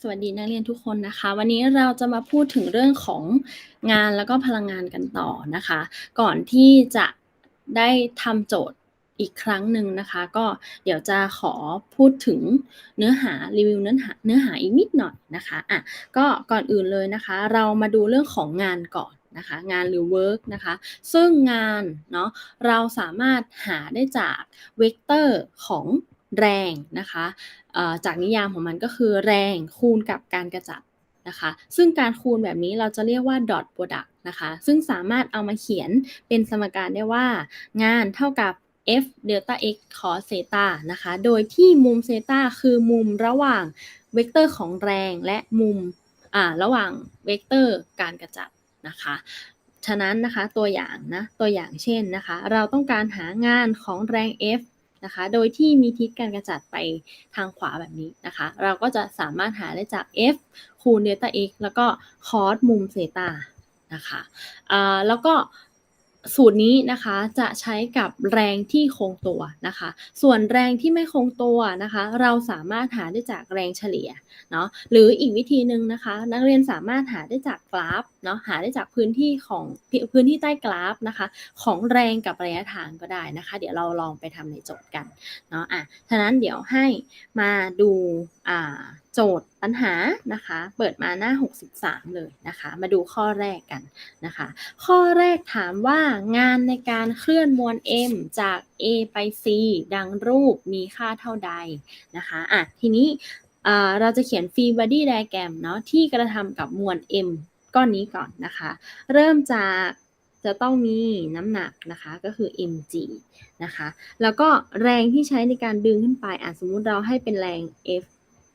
สวัสดีนักเรียนทุกคนนะคะ วันนี้เราจะมาพูดถึงเรื่องของงานแล้วก็พลังงานกันต่อนะคะ ก่อนที่จะได้ทำโจทย์อีกครั้งหนึ่งนะคะ ก็เดี๋ยวจะขอพูดถึงเนื้อหารีวิวเนื้อหาเนื้อหาอีกนิดหน่อยนะคะอะก็ก่อนอื่นเลยนะคะ เรามาดูเรื่องของงานก่อนนะคะงานหรือ work นะคะซึ่งงานเนาะเราสามารถหาได้จากเวกเตอร์ของ แรงนะคะจากนิยามของมันก็คือแรงคูณกับการกระจัดนะคะ ซึ่งการคูณแบบนี้เราจะเรียกว่า dot product นะคะ ซึ่งสามารถเอามาเขียนเป็นสมการได้ว่า งานเท่ากับ f delta x cos theta นะคะ โดยที่มุมเซตาคือมุมระหว่างเวกเตอร์ของแรงและมุมระหว่างเวกเตอร์การกระจัดนะคะ ฉะนั้นนะคะตัวอย่างนะตัวอย่างเช่นนะคะ เราต้องการหางานของแรง F นะคะ โดยที่มีทิศการกระจัดไปทางขวาแบบนี้นะคะ เราก็จะสามารถหาได้จาก f คูณเดลต้า x แล้วก็คอสมุมเซตานะคะแล้วก็ สูตรนี้นะคะจะใช้กับแรงที่คงตัวนะคะ ส่วนแรงที่ไม่คงตัวนะคะ เราสามารถหาได้จากแรงเฉลี่ยเนาะหรืออีกวิธีหนึ่งนะคะ นักเรียนสามารถหาได้จากกราฟเนาะหาได้จากพื้นที่ของพื้นที่ใต้กราฟนะคะ ของแรงกับระยะทางก็ได้นะคะ เดี๋ยวเราลองไปทำในโจทย์กันเนาะอะฉะนั้นเดี๋ยวให้มาดูอ่า โจทย์ปัญหานะคะ เปิดมาหน้า 63 เลยนะคะ มาดูข้อแรกกันนะคะ ข้อแรกถามว่างานในการเคลื่อนมวล m จาก a ไป c ดังรูปมีค่าเท่าใดนะคะอะทีนี้เราจะเขียน free body diagram เนาะที่กระทำกับมวล m ก้อนนี้ก่อนนะคะ เริ่มจากจะต้องมีน้ำหนักนะคะก็คือ mg นะคะ แล้วก็แรงที่ใช้ในการดึงขึ้นไปอะสมมุติเราให้เป็นแรง F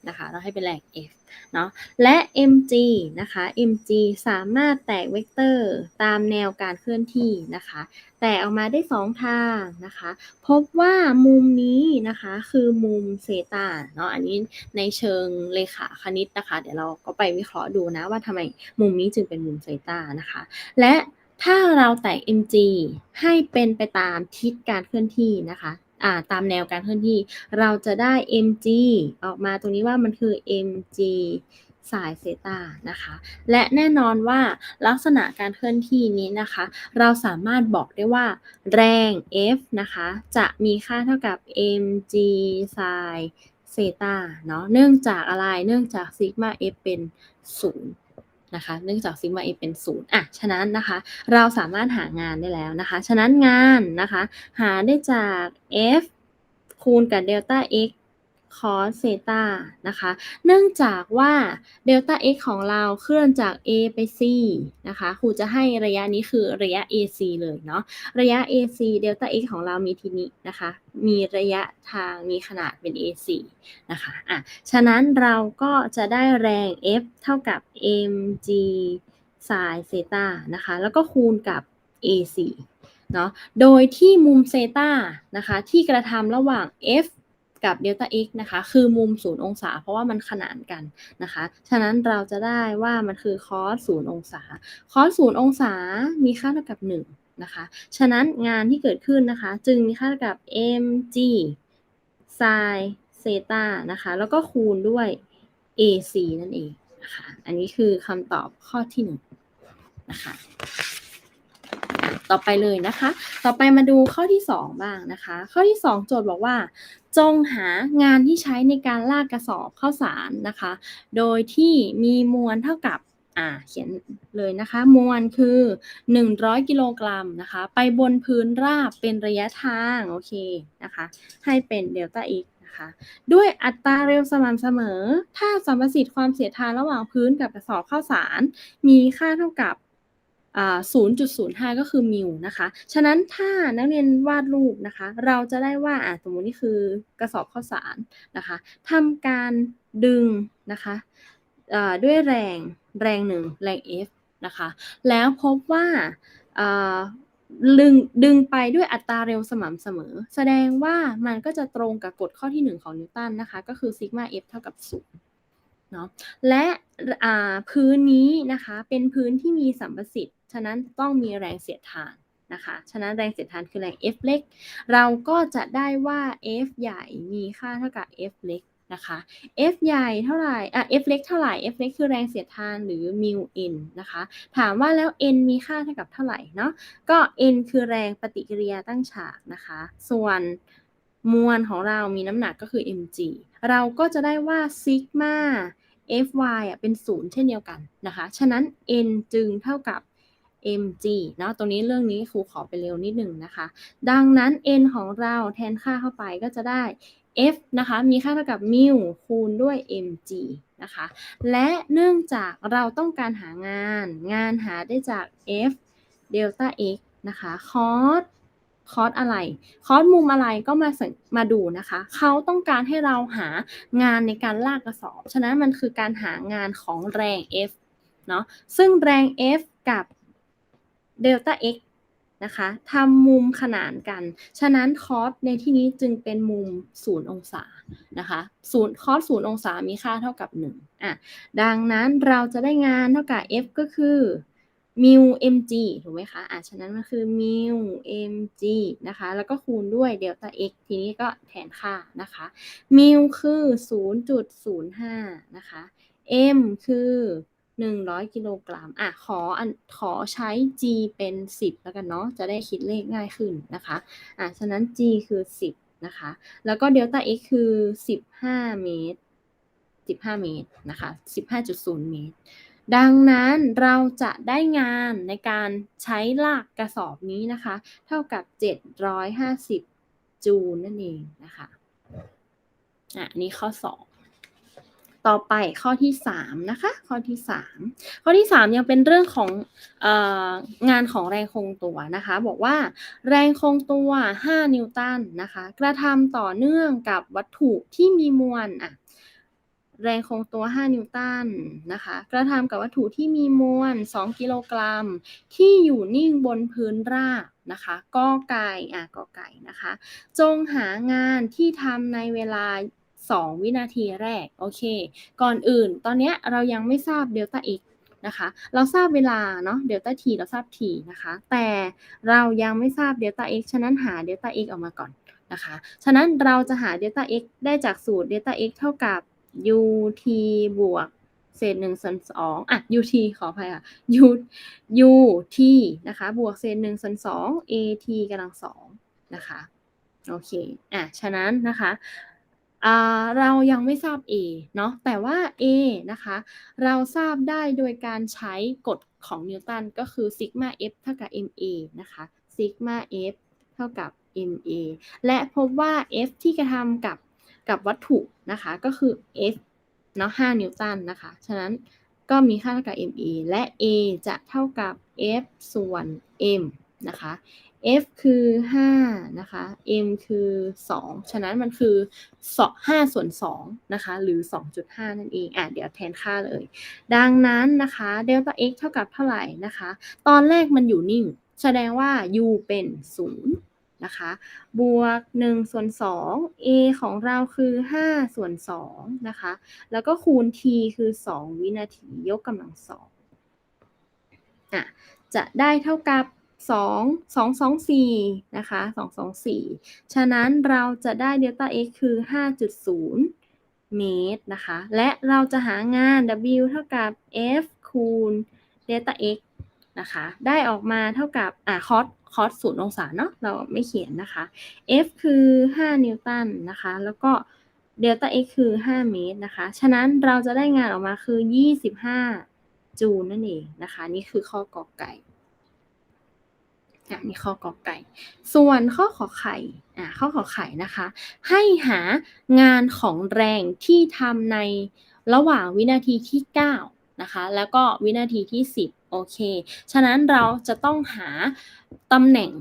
นะคะเราให้เป็นแรง f เนาะและ mg นะคะ mg สามารถแตกเวกเตอร์ตามแนวการเคลื่อนที่นะคะ แตกออกมาได้ 2 ทางนะคะ พบว่ามุมนี้นะคะคือมุมเซตาเนาะอันนี้ในเชิงเลขาคณิตนะคะ เดี๋ยวเราก็ไปวิเคราะห์ดูนะว่าทำไมมุมนี้จึงเป็นมุมเซตานะคะ และถ้าเราแตก mg ให้เป็นไปตามทิศการเคลื่อนที่นะคะ ตามแนวการเคลื่อนที่ เราจะได้ mg ออกมาตรงนี้ว่ามันคือ mg สายเซตานะคะ และแน่นอนว่าลักษณะการเคลื่อนที่นี้นะคะ เราสามารถบอกได้ว่า แรง F นะคะ จะมีค่าเท่ากับ mg ไซเซตาเนาะเนื่องจากอะไรเนื่องจากซิกมา F เป็น 0 นะคะ เนื่องจากซิกมาเอเป็นศูนย์อะ ฉะนั้นนะคะ เราสามารถหางานได้แล้วนะคะ ฉะนั้นงานนะคะ หาได้จาก f คูณกับเดลต้า x cos เซตานะคะ เนื่องจากว่าเดลต้า x ของเราเคลื่อนจาก a ไป c นะคะครูจะให้ระยะนี้คือระยะ ac เลยเนาะ ระยะ ac เดลต้า x ของเรามีทีนี้นะคะ มีระยะทางมีขนาดเป็น ac นะคะ อะ ฉะนั้นเราก็จะได้แรง F เท่ากับ mg sin เซตานะคะ แล้วก็คูณกับ ac เนาะ โดยที่มุมเซตานะคะ ที่กระทำระหว่าง f กับเดลต้า x นะคะ คือมุม 0 องศา เพราะว่ามันขนานกันนะคะ ฉะนั้นเราจะได้ว่ามันคือ cos 0องศา cos 0องศา มีค่าเท่ากับ 1 นะคะ ฉะนั้นงานที่เกิดขึ้นนะคะ จึงมีค่าเท่ากับ mg sin เซตานะคะ แล้วก็คูณด้วย ac นั่นเองนะคะ อันนี้คือคำตอบข้อที่1นะคะ ต่อไปเลยนะคะ ต่อไปมาดูข้อที่ 2 บ้างนะคะ ข้อที่ 2 โจทย์บอกว่า จงหางานที่ใช้ในการลากกระสอบข้าวสารนะคะ โดยที่มีมวลเท่ากับอ่าเขียนเลยนะคะมวลคือ 100 กิโลกรัมนะคะ ไปบนพื้นราบเป็นระยะทางโอเคนะคะ ให้เป็นเดลต้าอีกนะคะด้วยอัตราเร็วสม่ำเสมอ ถ้าสัมประสิทธิ์ความเสียดทานระหว่างพื้นกับกระสอบข้าวสาร มีค่าเท่ากับ 0.05 ก็คือมิลนะคะ ฉะนั้นถ้านักเรียนวาดรูปนะคะ เราจะได้ว่าอ่าสมมตินี่คือกระสอบข้าวสารนะคะทำการดึงนะคะด้วยแรงแรงหนึ่งแรง F นะคะ แล้วพบว่าดึงดึงไปด้วยอัตราเร็วสม่ำเสมอ แสดงว่ามันก็จะตรงกับกฎข้อที่ 1 ของนิวตันนะคะ ก็คือซิกมา F เท่ากับ0เนาะและพื้นนี้นะคะเป็นพื้นที่มีสัมประสิทธิ ฉะนั้นต้องมีแรงเสียดทานนะคะ ฉะนั้นแรงเสียดทานคือแรง F เล็ก เราก็จะได้ว่า F ใหญ่มีค่าเท่ากับ F เล็กนะคะ F ใหญ่เท่าไหร่อะ F เล็กเท่าไหร่ F เล็กคือแรงเสียดทานหรือ mu n นะคะ ถามว่าแล้ว n มีค่าเท่ากับเท่าไหร่เนาะ ก็ n คือแรงปฏิกิริยาตั้งฉากนะคะ ส่วนมวลของเรามีน้ำหนักก็คือ mg เราก็จะได้ว่าซิกมา fy อะเป็นศูนย์เช่นเดียวกันนะคะ ฉะนั้น n จึงเท่ากับ mg เนาะตรงนี้เรื่องนี้ครูขอไปเร็วนิดหนึ่งนะคะ ดังนั้น n ของเราแทนค่าเข้าไปก็จะได้ f นะคะ มีค่าเท่ากับ mu คูณด้วย mg นะคะ และเนื่องจากเราต้องการหางาน งานหาได้จาก f เดลต้า x นะคะคอสคอสอะไรคอสมุมอะไรก็มามาดูนะคะ เขาต้องการให้เราหางานในการลากกระสอบ ฉะนั้นมันคือการหางานของแรง F เนาะซึ่งแรง F กับ เดลต้า x นะคะทำมุมขนานกัน ฉะนั้นคอสในที่นี้จึงเป็นมุม 0 องศานะคะศูนย์คอส0องศามีค่าเท่ากับ1อะดังนั้นเราจะได้งานเท่ากับ F ก็คือมิว mg ถูกไหมคะอะฉะนั้นมันคือมิว mg นะคะ แล้วก็คูณด้วยเดลต้า x ทีนี้ก็แทนค่านะคะมิวคือ 0.05 นะคะ m คือ 100กิโลกรัมอะขอขอใช้ g เป็น 10 แล้วกันเนาะจะได้คิดเลขง่ายขึ้นนะคะอะฉะนั้น g คือ 10 นะคะ แล้วก็เดลต้า x คือ 15 เมตร 15 เมตรนะคะ 15.0 เมตร ดังนั้นเราจะได้งานในการใช้ลากกระสอบนี้นะคะ เท่ากับ 750 จูลนั่นเองนะคะอะนี่ข้อ 2 ต่อไปข้อที่3นะคะข้อที่ 3 ข้อที่ 3 ยังเป็นเรื่องของอองานของแรงคงตัวนะคะ บอกว่าแรงคงตัว 5 นิวตันนะคะ กระทำต่อเนื่องกับวัตถุที่มีมวลอะแรงคงตัว 5 นิวตันนะคะ กระทำกับวัตถุที่มีมวล 2 กิโลกรัม ที่อยู่นิ่งบนพื้นราบนะคะกอไก่อะกอไก่นะคะ จงหางานที่ทำในเวลา 2 วินาทีแรก โอเค ก่อนอื่น ตอนนี้เรายังไม่ทราบเดลต้า x นะคะ เราทราบเวลาเนาะเดลต้า t เราทราบ t นะคะ แต่เรายังไม่ทราบเดลต้า x ฉะนั้นหาเดลต้า x ออกมาก่อนนะคะ ฉะนั้นเราจะหาเดลต้า x ได้จากสูตรเดลต้า x เท่ากับ ut บวกเศษหนึ่งส่วนสองอะ ut ขออภัยค่ะ u ut นะคะ บวกเศษหนึ่งส่วนสอง at กำลังสองนะคะ โอเค อะ ฉะนั้นนะคะ เรายังไม่ทราบ a เนาะแต่ว่า a นะคะ เราทราบได้โดยการใช้กฎของนิวตันก็คือซิกมา f เท่ากับ ma นะคะซิกมา f เท่ากับ ma และพบว่า f ที่กระทำกับกับวัตถุนะคะก็คือ F เนาะ5นิวตันนะคะ ฉะนั้นก็มีค่าเท่ากับ ma และ a จะเท่ากับ f ส่วน m นะคะ f คือ 5 นะคะ m คือ 2 ฉะนั้นมันคือ5ส่วน2นะคะ หรือ 2.5 นั่นเอง อะ เดี๋ยวแทนค่าเลย ดังนั้นนะคะเดลต้า x เท่ากับเท่าไหร่นะคะ ตอนแรกมันอยู่นิ่ง แสดงว่า u เป็น 0 นะคะ บวก1ส่วน2 a ของเราคือ 5 ส่วน2นะคะ แล้วก็คูณ t คือ 2 วินาทียกกำลังสองอะ จะได้เท่ากับ 2 2 2 4 นะคะ 2 2 4 ฉะนั้นเราจะได้เดลต้า x คือ 5.0 เมตรนะคะ และเราจะหางาน w เท่ากับ f คูณเดลต้า x นะคะ ได้ออกมาเท่ากับ อะคอสคอสศูนย์องศาเนาะ เราไม่เขียนนะคะ f คือ 5 นิวตันนะคะ แล้วก็เดลต้า x คือ 5 เมตรนะคะ ฉะนั้นเราจะได้งานออกมาคือ 25 จูลนั่นเองนะคะ นี่คือข้อกอไก่ อะนี่ข้อกอไก่ ส่วนข้อขอไข่อะข้อขอไข่นะคะ ให้หางานของแรงที่ทำในระหว่างวินาทีที่ 9 นะคะ แล้วก็วินาทีที่ 10 โอเค ฉะนั้นเราจะต้องหาตำแหน่ง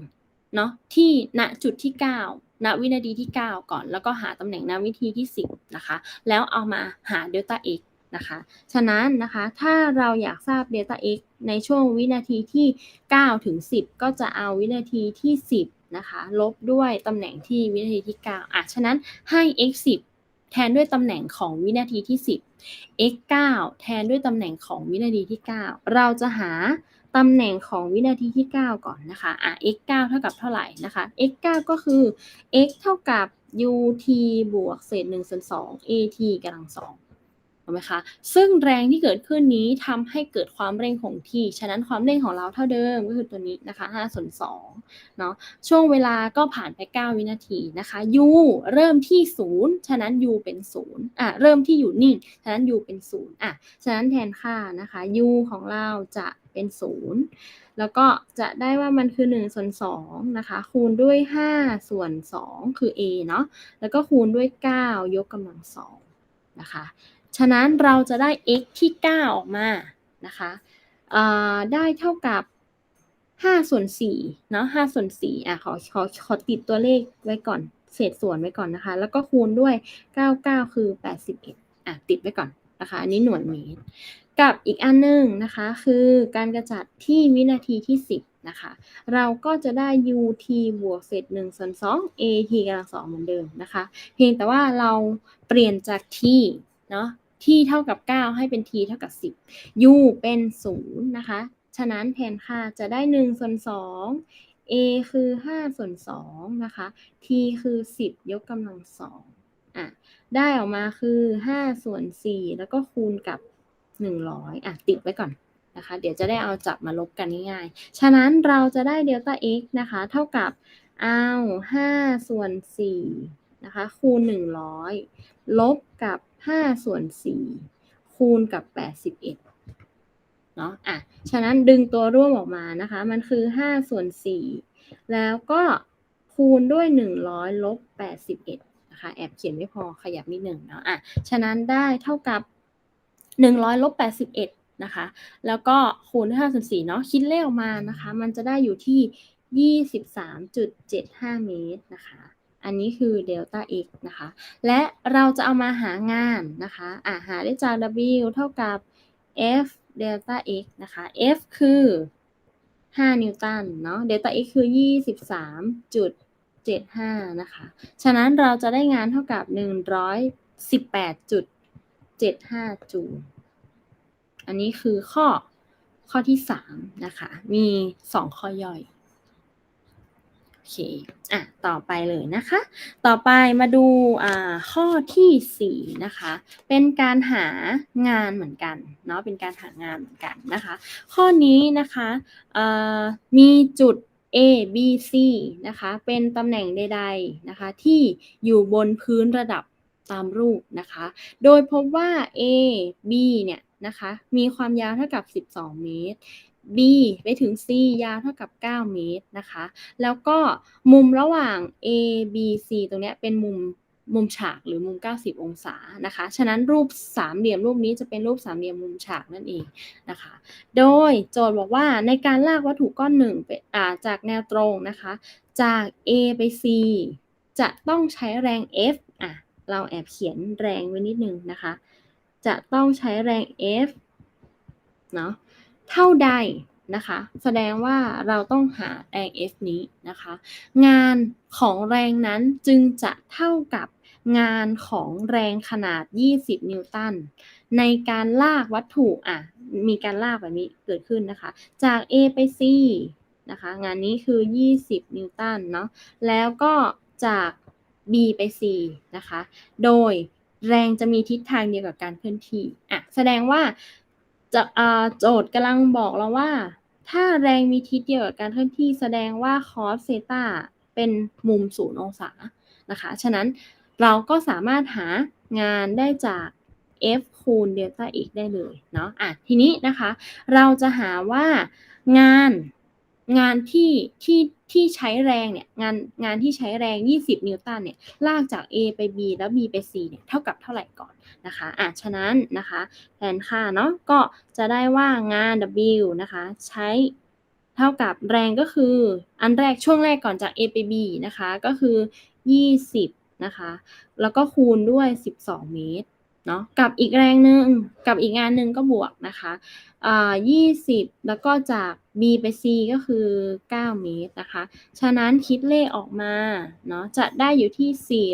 เนาะที่ณจุดที่ 9 ณวินาทีที่ 9 ก่อน แล้วก็หาตำแหน่งณวินาทีที่ 10 นะคะ แล้วเอามาหาเดลต้า x นะคะ ฉะนั้นนะคะ ถ้าเราอยากทราบเดลต้า x ในช่วงวินาทีที่ 9 ถึง 10 ก็จะเอาวินาทีที่ 10 นะคะ ลบด้วยตำแหน่งที่วินาทีที่ 9 อะ ฉะนั้นให้ x 10แทนด้วยตำแหน่งของวินาทีที่ 10 x 9แทนด้วยตำแหน่งของวินาทีที่ 9 เราจะหาตำแหน่งของวินาทีที่ 9 ก่อนนะคะ อะ x 9เท่ากับเท่าไหร่นะคะ x 9ก็คือ x เท่ากับ ut บวกเศษ1ส่วน2 at กำลังสอง ถูกไหมคะซึ่งแรงที่เกิดขึ้นนี้ทำให้เกิดความเร่งคงที่ ฉะนั้นความเร่งของเราเท่าเดิมก็คือตัวนี้นะคะ5ส่วน2เนาะช่วงเวลาก็ผ่านไป 9 วินาทีนะคะ u เริ่มที่ 0 ฉะนั้น u เป็น 0อะเริ่มที่อยู่นิ่ง ฉะนั้น u เป็น 0อะฉะนั้นแทนค่านะคะ u ของเราจะเป็น 0 แล้วก็จะได้ว่ามันคือ1ส่วน2นะคะ คูณด้วย 5 ส่วน 2 คือ a เนาะแล้วก็คูณด้วย 9 ยกกำลัง2นะคะ ฉะนั้นเราจะได้ x ที่ 9 ออกมานะคะได้เท่ากับ5ส่วน4เนาะ5ส่วน4อะขอขอขอติดตัวเลขไว้ก่อน เศษส่วนไว้ก่อนนะคะ แล้วก็คูณด้วย 99 คือ 81อะติดไว้ก่อนนะคะอันนี้หน่วยเมตร กับอีกอันหนึ่งนะคะคือการกระจัดที่วินาทีที่ 10นะคะ เราก็จะได้ ut บวกเศษ1ส่วน2 at กำลัง2เหมือนเดิมนะคะ เพียงแต่ว่าเราเปลี่ยนจาก t เนาะ t เท่ากับ 9 ให้เป็น t เท่ากับ 10 u เป็น 0 นะคะ ฉะนั้นแทนค่าจะได้ 1 ส่วน 2 a คือ 5 ส่วน 2 นะคะ t คือ 10 ยกกำลัง 2 อะ ได้ออกมาคือ 5 ส่วน 4 แล้วก็คูณกับ 100 อะ ติดไว้ก่อนนะคะ เดี๋ยวจะได้เอาจับมาลบกันง่ายๆ ฉะนั้นเราจะได้เดลต้า x นะคะ เท่ากับเอา5ส่วน4นะคะ คูณ 100 ลบกับ 5 ส่วน 4 คูณกับ 81 เนาะอะ ฉะนั้นดึงตัวร่วมออกมานะคะ มันคือ 5 ส่วน 4 แล้วก็คูณด้วย 100 ลบ 81 นะคะ แอบเขียนไม่พอขยับนิดหนึ่งเนาะอะ ฉะนั้นได้เท่ากับ 100 ลบ 81 นะคะ แล้วก็คูณด้วย5ส่วน4เนาะ คิดเลขออกมานะคะ มันจะได้อยู่ที่ 23.75 เมตรนะคะ อันนี้คือเดลต้า x นะคะ และเราจะเอามาหางานนะคะอ่าหาได้จาก w เท่ากับ f เดลต้า x นะคะ f คือ 5 นิวตันเนาะเดลต้า x คือ 23.75 นะคะ ฉะนั้นเราจะได้งานเท่ากับ 118.75 จูล อันนี้คือข้อข้อที่ 3 นะคะ มี 2 ข้อย่อย เคอะต่อไปเลยนะคะ ต่อไปมาดูอ่าข้อที่ 4 นะคะ เป็นการหางานเหมือนกันเนาะเป็นการหางานเหมือนกันนะคะ ข้อนี้นะคะมีจุด A B C นะคะ เป็นตำแหน่งใดๆนะคะ ที่อยู่บนพื้นระดับตามรูปนะคะ โดยพบว่า A B เนี่ยนะคะ มีความยาวเท่ากับ 12 เมตร B ไปถึง C ยาวเท่ากับ 9 เมตรนะคะ แล้วก็มุมระหว่าง A B C ตรงนี้เป็นมุมมุมฉากหรือมุม 90 องศานะคะ ฉะนั้นรูปสามเหลี่ยมรูปนี้จะเป็นรูปสามเหลี่ยมมุมฉากนั่นเองนะคะ โดยโจทย์บอกว่าในการลากวัตถุก้อนหนึ่งจากแนวตรงนะคะ จาก A ไป C จะต้องใช้แรง F อะเราแอบเขียนแรงไว้นิดนึงนะคะ จะต้องใช้แรง F เนาะ เท่าใดนะคะ แสดงว่าเราต้องหาแรง F นี้นะคะ งานของแรงนั้นจึงจะเท่ากับงานของแรงขนาด 20 นิวตัน ในการลากวัตถุอะ มีการลากแบบนี้เกิดขึ้นนะคะ จาก A ไป C นะคะ งานนี้คือ 20 นิวตันเนาะ แล้วก็จาก B ไป C นะคะ โดยแรงจะมีทิศทางเดียวกับการเคลื่อนที่อะ แสดงว่า จะโจทย์กำลังบอกเราว่า ถ้าแรงมีทิศเดียวกับการเคลื่อนที่แสดงว่าคอสเซตาเป็นมุมศูนย์องศานะคะ ฉะนั้นเราก็สามารถหางานได้จาก f คูณเดลต้า x ได้เลยเนาะอะทีนี้นะคะ เราจะหาว่างาน งานที่ที่ที่ใช้แรงเนี่ยงานงานที่ใช้แรง 20 นิวตันเนี่ยลากจาก A ไป B แล้ว B ไป C เนี่ยเท่ากับเท่าไหร่ก่อนนะคะอะฉะนั้นนะคะแทนค่าเนาะก็จะได้ว่างาน W นะคะ ใช้เท่ากับแรงก็คือ อันแรกช่วงแรกก่อนจาก A ไป B นะคะ ก็คือ 20 นะคะ แล้วก็คูณด้วย 12 เมตร เนาะกับอีกแรงหนึ่งกับอีกงานหนึ่งก็บวกนะคะอ่า20แล้วก็จาก B ไป C ก็คือ 9 เมตรนะคะ ฉะนั้นคิดเลขออกมาเนาะจะได้อยู่ที่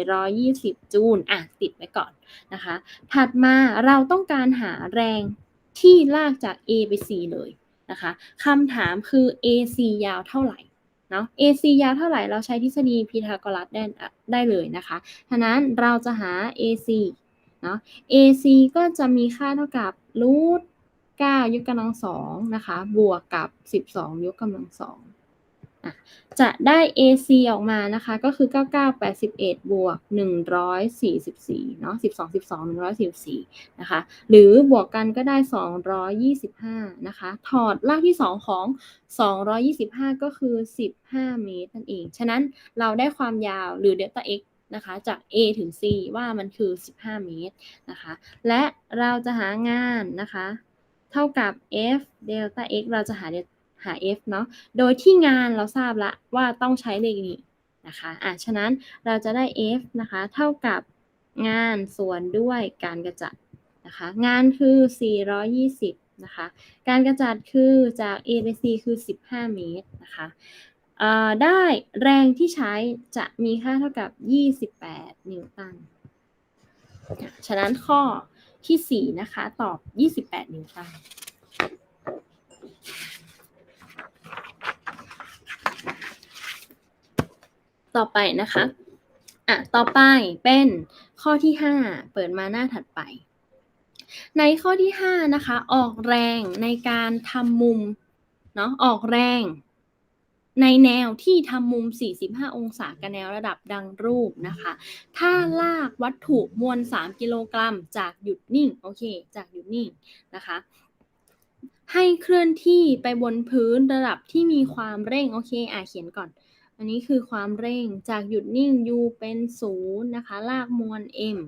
420 จูลอะติดไว้ก่อนนะคะ ถัดมาเราต้องการหาแรงที่ลากจาก A ไป C เลยนะคะคำถามคือ AC ยาวเท่าไหร่เนาะ AC ยาวเท่าไหร่เราใช้ทฤษฎีพีทาโกรัสได้ได้เลยนะคะฉะนั้นเราจะหา AC เนาะ AC ก็จะมีค่าเท่ากับรูท9ยกกำลังสองนะคะ บวกกับ12ยกกำลังสองจะได้ AC ออกมานะคะ ก็คือ 9981 บวก 144 เนาะ 12 12 144 นะคะ หรือบวกกันก็ได้ 225 นะคะ ถอดรากที่ 2 ของ 225 ก็คือ 15 เมตรนั่นเอง ฉะนั้นเราได้ความยาวหรือเดลต้า x นะคะ จาก A ถึง C ว่ามันคือ 15 เมตรนะคะ และเราจะหางานนะคะ เท่ากับ f เดลต้า x เราจะหาหา f เนาะ โดยที่งานเราทราบละว่าต้องใช้เลขนี้นะคะอะฉะนั้นเราจะได้ f นะคะ เท่ากับงานส่วนด้วยการกระจัดนะคะ งานคือ 420 นะคะ การกระจัดคือจาก A ไป C คือ 15 เมตรนะคะ ได้แรงที่ใช้จะมีค่าเท่ากับ 28 นิวตัน ฉะนั้นข้อที่ 4 นะคะ ตอบ 28 นิวตัน ต่อไปนะคะ อะ ต่อไปเป็นข้อที่ 5 เปิดมาหน้าถัดไป ในข้อที่ 5 นะคะ ออกแรงในการทำมุม เนาะ ออกแรง ในแนวที่ทำมุม 45 องศากับแนวระดับดังรูปนะคะ ถ้าลากวัตถุมวล 3 กิโลกรัม จากหยุดนิ่ง โอเค จากหยุดนิ่งนะคะ ให้เคลื่อนที่ไปบนพื้นระดับที่มีความเร่ง โอเค อ่าเขียนก่อน อันนี้คือความเร่ง จากหยุดนิ่ง u เป็นศูนย์นะคะ ลากมวล m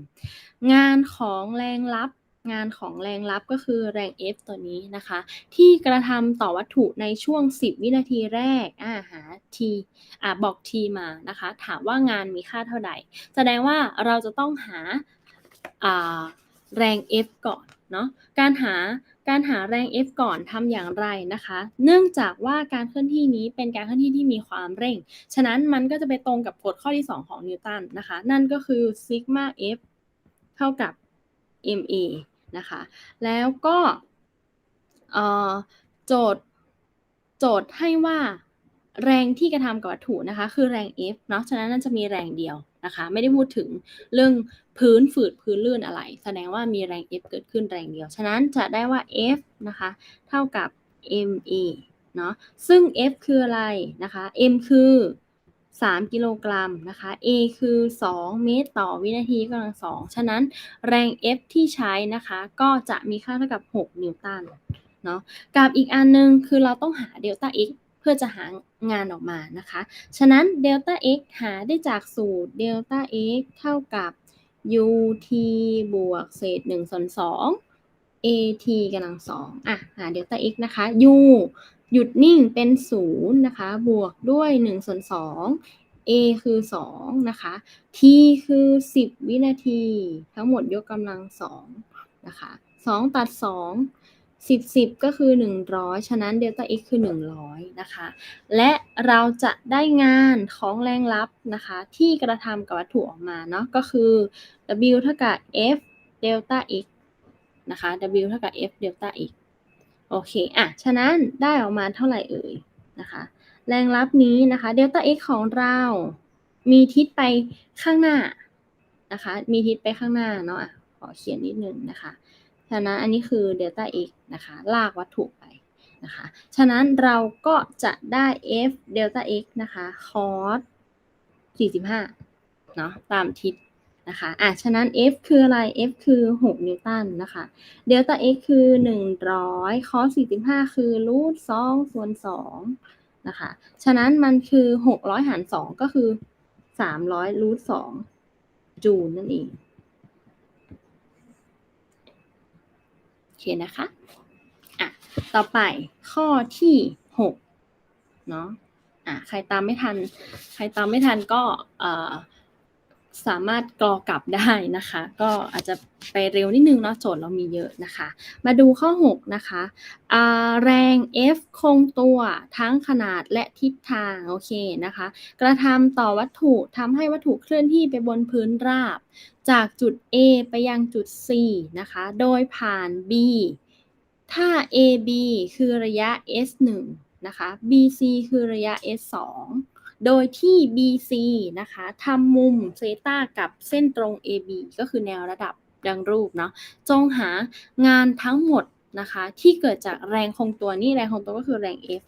งานของแรงลับ งานของแรงลับก็คือแรง F ตัวนี้นะคะ ที่กระทำต่อวัตถุในช่วง 10 วินาทีแรกอาหา t อ่าบอก t มานะคะ ถามว่างานมีค่าเท่าใดแสดงว่าเราจะต้องหาอ่าแรง F ก่อนเนาะการหาการหาแรง F ก่อนทำอย่างไรนะคะ เนื่องจากว่าการเคลื่อนที่นี้เป็นการเคลื่อนที่ที่มีความเร่ง ฉะนั้นมันก็จะไปตรงกับกฎข้อที่ 2 ของนิวตันนะคะ นั่นก็คือซิกมา F เท่ากับ ma นะคะ แล้วก็โจทย์โจทย์ให้ว่าแรงที่กระทำกับวัตถุนะคะ คือแรง F เนาะฉะนั้นน่าจะมีแรงเดียวนะคะ ไม่ได้พูดถึงเรื่องพื้นฝืดพื้นลื่นอะไร แสดงว่ามีแรง F เกิดขึ้นแรงเดียว ฉะนั้นจะได้ว่า F นะคะ เท่ากับ ma เนาะซึ่ง F คืออะไรนะคะ m คือ 3 กิโลกรัมนะคะ A คือ 2 เมตรต่อวินาทีกำลังสองฉะนั้นแรง F ที่ใช้นะคะ ก็จะมีค่าเท่ากับ 6 นิวตันเนาะกับอีกอันนึงคือเราต้องหาเดลต้า x เพื่อจะหางานออกมานะคะ ฉะนั้นเดลต้า x หาได้จากสูตรเดลต้า x เท่ากับ ut บวกเศษ1ส่วน2 at กำลังสองอะ หาเดลต้า x นะคะ u หยุดนิ่งเป็น0นะคะ บวกด้วย1ส่วน2 a คือ 2 นะคะ t คือ 10 วินาที ทั้งหมดยกกำลัง2นะคะ2ตัด 2 10 10 ก็คือ 100 ฉะนั้นเดลต้า x คือ 100 นะคะ และเราจะได้งานของแรงลับนะคะ ที่กระทำกับวัตถุออกมาเนาะก็คือ w เท่ากับ f เดลต้า x นะคะ w เท่ากับ f เดลต้า x โอเคอะฉะนั้นได้ออกมาเท่าไหร่เอ่ยนะคะ แรงลับนี้นะคะเดลต้า x ของเรา มีทิศไปข้างหน้านะคะ มีทิศไปข้างหน้าเนาะขอเขียนนิดนึงนะคะ ฉะนั้นอันนี้คือเดลต้า x นะคะ ลากวัตถุไปนะคะ ฉะนั้นเราก็จะได้ f เดลต้า x นะคะ cos 45เนาะตามทิศ นะคะอะฉะนั้น F คืออะไร F คือ 6 นิวตันนะคะเดลต้า x คือ 100 cos 45 คือรูท2ส่วน2นะคะ ฉะนั้นมันคือ 600 หาร 2 ก็คือ 300รูท2จูลนั่นเอง โอเคนะคะอะต่อไปข้อที่ 6 เนาะอะใครตามไม่ทัน ใครตามไม่ทันก็เอ่อ สามารถกรอกลับได้นะคะ ก็อาจจะไปเร็วนิดนึงเนาะโจทย์เรามีเยอะนะคะ มาดูข้อ 6 นะคะแรง F คงตัวทั้งขนาดและทิศทาง โอเคนะคะ กระทำต่อวัตถุทำให้วัตถุเคลื่อนที่ไปบนพื้นราบ จากจุด A ไปยังจุด C นะคะ โดยผ่าน B ถ้า AB คือระยะ S1 นะคะ BC คือระยะ S 2 โดยที่ BC นะคะทำมุมเซตากับเส้นตรง AB ก็คือแนวระดับดังรูปเนาะจงหางานทั้งหมดนะคะที่เกิดจากแรงคงตัวนี่แรงคงตัวก็คือแรง F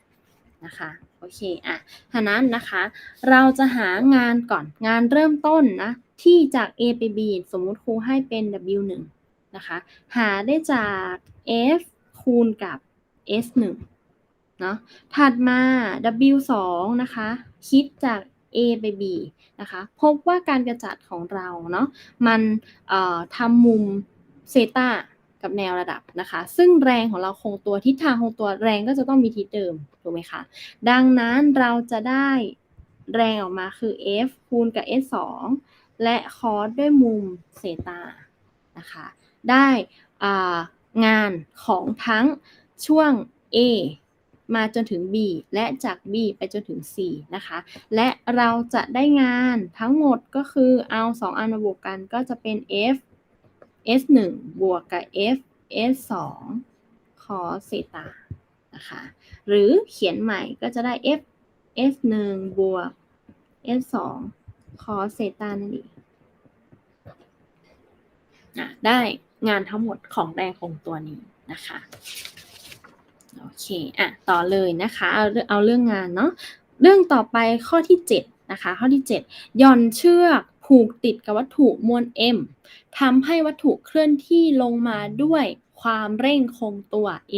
นะคะโอเคอะฉะนั้นนะคะเราจะหางานก่อนงานเริ่มต้นนะที่จาก A ไป B สมมุติครูให้เป็น W1 นะคะหาได้จาก F คูณกับ S1 เนาะถัดมา W2 นะคะ คิดจาก A ไป B นะคะ พบว่าการกระจัดของเราเนาะมันทำมุมเซตากับแนวระดับนะคะ ซึ่งแรงของเราคงตัวทิศทางคงตัวแรงก็จะต้องมีทิศเดิมถูกไหมคะดังนั้นเราจะได้แรงออกมาคือ F คูณกับ S2 และคอสด้วยมุมเซตานะคะได้งานของทั้งช่วง A มาจนถึง B และจาก B ไปจนถึง C นะคะ และเราจะได้งานทั้งหมดก็คือเอา 2 อันมาบวกกันก็จะเป็น F S1 บวกกับ F S2 คอเซตานะคะ หรือเขียนใหม่ก็จะได้ F S1 บวก S2 คอเซตานั่นเองได้งานทั้งหมดของแรงคงตัวนี้นะคะ โอเคอะต่อเลยนะคะเอาเอาเรื่องงานเนาะเรื่องต่อไปข้อที่ 7 นะคะ ข้อที่ 7ย่อนเชือกผูกติดกับวัตถุมวล m ทำให้วัตถุเคลื่อนที่ลงมาด้วยความเร่งคงตัว a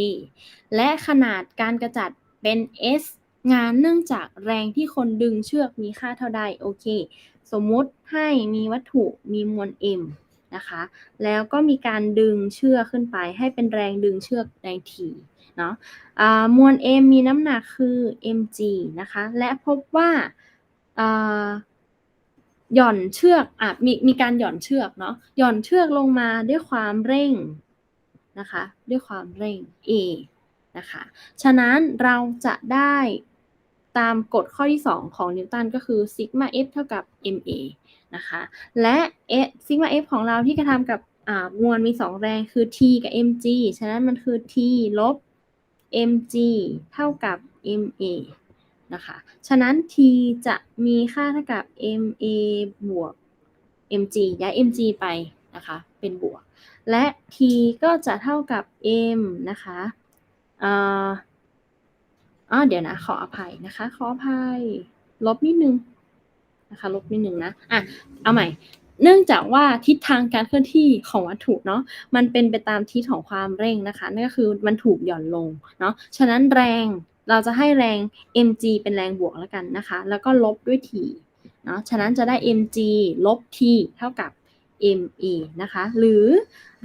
และขนาดการกระจัดเป็น s งานเนื่องจากแรงที่คนดึงเชือกมีค่าเท่าใดโอเค สมมุติให้มีวัตถุมีมวล m นะคะ แล้วก็มีการดึงเชือกขึ้นไปให้เป็นแรงดึงเชือกแรง t เนาะมวล m มีน้ำหนักคือ mg นะคะ และพบว่าหย่อนเชือกอะมีมีการหย่อนเชือกเนาะหย่อนเชือกลงมาด้วยความเร่งนะคะ ด้วยความเร่ง a นะคะ ฉะนั้นเราจะได้ตามกฎข้อที่ 2 ของนิวตันก็คือซิกมา f เท่ากับ ma นะคะ และซิกมา f ของเราที่กระทำกับมวลมี 2 แรงคือ t กับ mg ฉะนั้นมันคือ t ลบ mg เท่ากับ ma นะคะ ฉะนั้น t จะมีค่าเท่ากับ ma บวก mg ย้าย mg ไปนะคะ เป็นบวก และ t ก็จะเท่ากับ m นะคะอ่าอ๋อเดี๋ยวนะ ขออภัยนะคะ ขออภัย ลบนิดนึงนะคะ ลบนิดนึงนะ อะ เอาใหม่ เนื่องจากว่าทิศทางการเคลื่อนที่ของวัตถุเนาะมันเป็นไปตามทิศของความเร่งนะคะนั่นก็คือมันถูกหย่อนลงเนาะฉะนั้นแรงเราจะให้แรง mg เป็นแรงบวกแล้วกันนะคะ แล้วก็ลบด้วย t เนาะฉะนั้นจะได้ mg ลบ t เท่ากับ ma นะคะ หรือ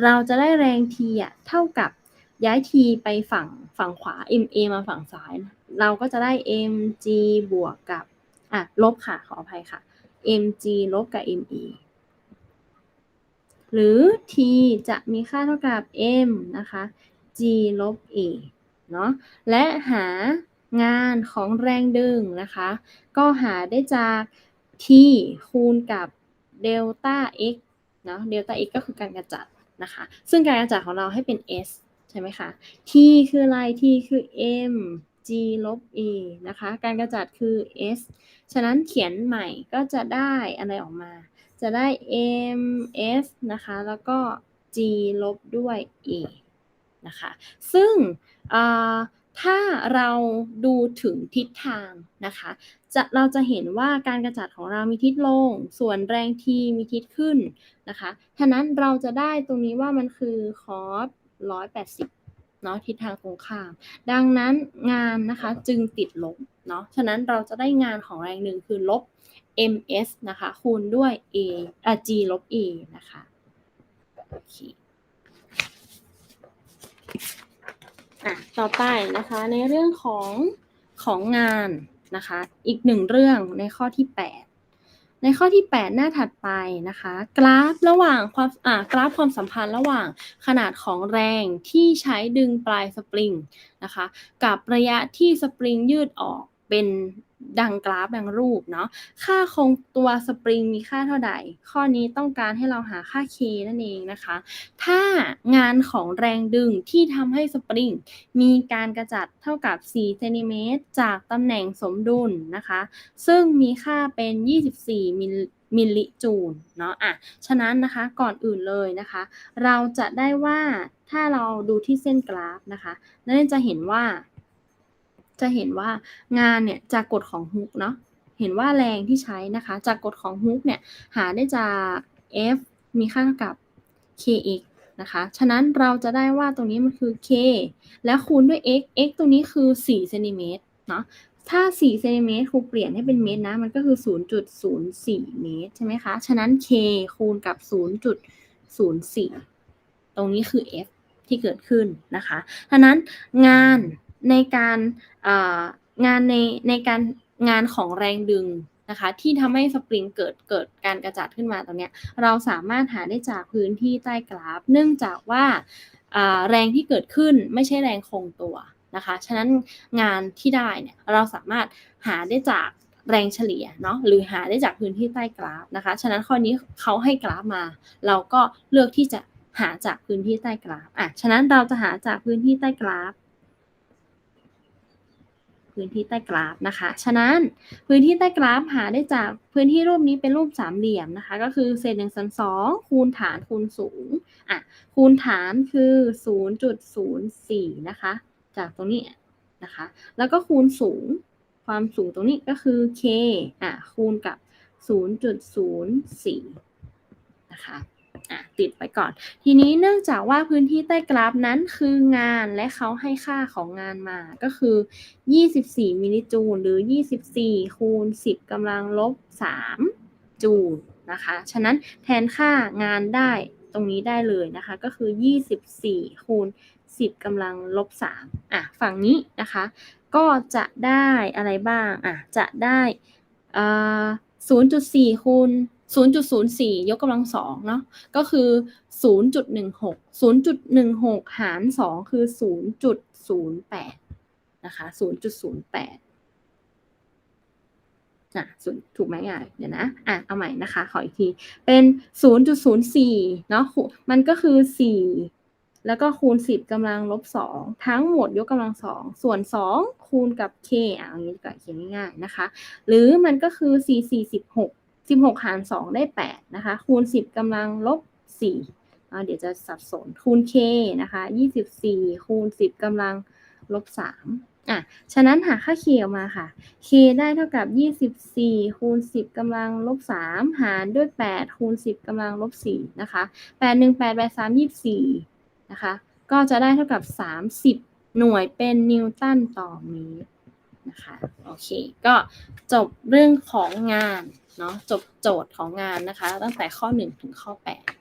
เราจะได้แรง t อะเท่ากับย้าย t ไปฝั่งฝั่งขวา ma มาฝั่งซ้าย เราก็จะได้ mg บวกกับอะลบค่ะขออภัยค่ะ mg ลบกับ me หรือ t จะมีค่าเท่ากับ m นะคะ g ลบ a เนาะและหางานของแรงดึงนะคะ ก็หาได้จาก t คูณกับเดลต้า x เนาะเดลต้า x ก็คือการกระจัดนะคะ ซึ่งการกระจัดของเราให้เป็น s ใช่ไหมคะ t คืออะไร t คือ m g ลบ a นะคะ การกระจัดคือ s ฉะนั้นเขียนใหม่ก็จะได้อะไรออกมา จะได้ ms นะคะ แล้วก็ g ลบด้วย a นะคะ ซึ่งถ้าเราดูถึงทิศทางนะคะ จะเราจะเห็นว่าการกระจัดของเรามีทิศลง ส่วนแรงทีมีทิศขึ้นนะคะฉะนั้นเราจะได้ตรงนี้ว่ามันคือคอส180เนาะทิศทางตรงข้าม ดังนั้นงานนะคะจึงติดลบเนาะ ฉะนั้นเราจะได้งานของแรงหนึ่งคือลบ ms นะคะ คูณด้วย a อะ g ลบ a นะคะโอเคอะต่อไปนะคะในเรื่องของของงานนะคะ อีกหนึ่งเรื่องในข้อที่ 8 ในข้อที่ 8 หน้าถัดไปนะคะ กราฟระหว่างความอ่ากราฟความสัมพันธ์ระหว่างขนาดของแรงที่ใช้ดึงปลายสปริงนะคะ กับระยะที่สปริงยืดออกเป็น ดังกราฟดังรูปเนาะค่าคงตัวสปริงมีค่าเท่าใด ข้อนี้ต้องการให้เราหาค่า K นั่นเองนะคะ ถ้างานของแรงดึงที่ทำให้สปริงมีการกระจัดเท่ากับ4เซนติเมตรจากตำแหน่งสมดุลนะคะ ซึ่งมีค่าเป็น 24มิลมิลลิจูลเนาะอะฉะนั้นนะคะก่อนอื่นเลยนะคะ เราจะได้ว่าถ้าเราดูที่เส้นกราฟนะคะนั่นจะเห็นว่า จะเห็นว่างานเนี่ยจากกฎของฮุกเนาะเห็นว่าแรงที่ใช้นะคะ จากกฎของฮุกเนี่ยหาได้จาก F มีค่าเท่ากับ kx นะคะ ฉะนั้นเราจะได้ว่าตรงนี้มันคือ k แล้วคูณด้วย x x ตรงนี้คือ4เซนติเมตรเนาะถ้า4เซนติเมตรครูเปลี่ยนให้เป็นเมตรนะ มันก็คือ 0.04 เมตร ใช่ไหมคะ ฉะนั้น k คูณกับ 0.04 ตรงนี้คือ f ที่เกิดขึ้นนะคะ ฉะนั้นงาน ในการงานในในการงานของแรงดึงนะคะที่ทำให้สปริงเกิดเกิดการกระจัดขึ้นมาตรงนี้เราสามารถหาได้จากพื้นที่ใต้กราฟ เนื่องจากว่าแรงที่เกิดขึ้นไม่ใช่แรงคงตัวนะคะฉะนั้นงานที่ได้เนี่ยเราสามารถหาได้จากแรงเฉลี่ยเนาะหรือหาได้จากพื้นที่ใต้กราฟนะคะฉะนั้นข้อนี้เขาให้กราฟมา เราก็เลือกที่จะหาจากพื้นที่ใต้กราฟอะฉะนั้นเราจะหาจากพื้นที่ใต้กราฟ พื้นที่ใต้กราฟนะคะ ฉะนั้นพื้นที่ใต้กราฟหาได้จากพื้นที่รูปนี้เป็นรูปสามเหลี่ยมนะคะ ก็คือเศษหนึ่งส่วนสองคูณฐานคูณสูงอะคูณฐานคือศูนย์จุดศูนย์สี่นะคะ จากตรงนี้นะคะ แล้วก็คูณสูงความสูงตรงนี้ก็คือ k อะคูณกับ 0.04 นะคะอะ ติดไปก่อน ทีนี้เนื่องจากว่าพื้นที่ใต้กราฟนั้นคืองานและเขาให้ค่าของงานมาก็คือ 24มิลลิจูลหรือ 24 คูณ 10กำลังลบ 3 จูลนะคะ ฉะนั้นแทนค่างานได้ตรงนี้ได้เลยนะคะ ก็คือ 24 คูณ 10กำลังลบ 3 อะ ฝั่งนี้นะคะ ก็จะได้อะไรบ้าง อะ จะได้อ่า0.4 คูณ 0.04 ยกกำลังสองเนาะก็คือ 0.16 0.16 หาร 2 คือ 0.08 นะคะ 0.08อะถูกไหมอะเดี๋ยวนะ อะ เอาใหม่นะคะ ขออีกที เป็น 0.04 เนาะมันก็คือ 4 แล้วก็คูณ 10กำลังลบ 2 ทั้งหมดยกกำลัง 2 ส่วน 2 คูณกับ k อะอย่างนี้ก็เขียนง่ายๆนะคะ หรือมันก็คือ 4 4 16 16 หาร 2 ได้ 8 นะคะ คูณ 10กำลังลบ4เดี๋ยวจะสับสน คูณ k นะคะ 24 คูณ 10กำลังลบ3อะ ฉะนั้นหาค่า k ออกมาค่ะ k ได้เท่ากับ 24 คูณ 10กำลังลบ3หารด้วย 8 คูณ 10กำลังลบ4นะคะ 8 1 8 8 3 24 นะคะ ก็จะได้เท่ากับ 30 หน่วยเป็นนิวตันต่อเมตรนะคะ โอเค ก็จบเรื่องของงาน เนาะจบโจทย์ของงานนะคะ ตั้งแต่ข้อ 1 ถึงข้อ 8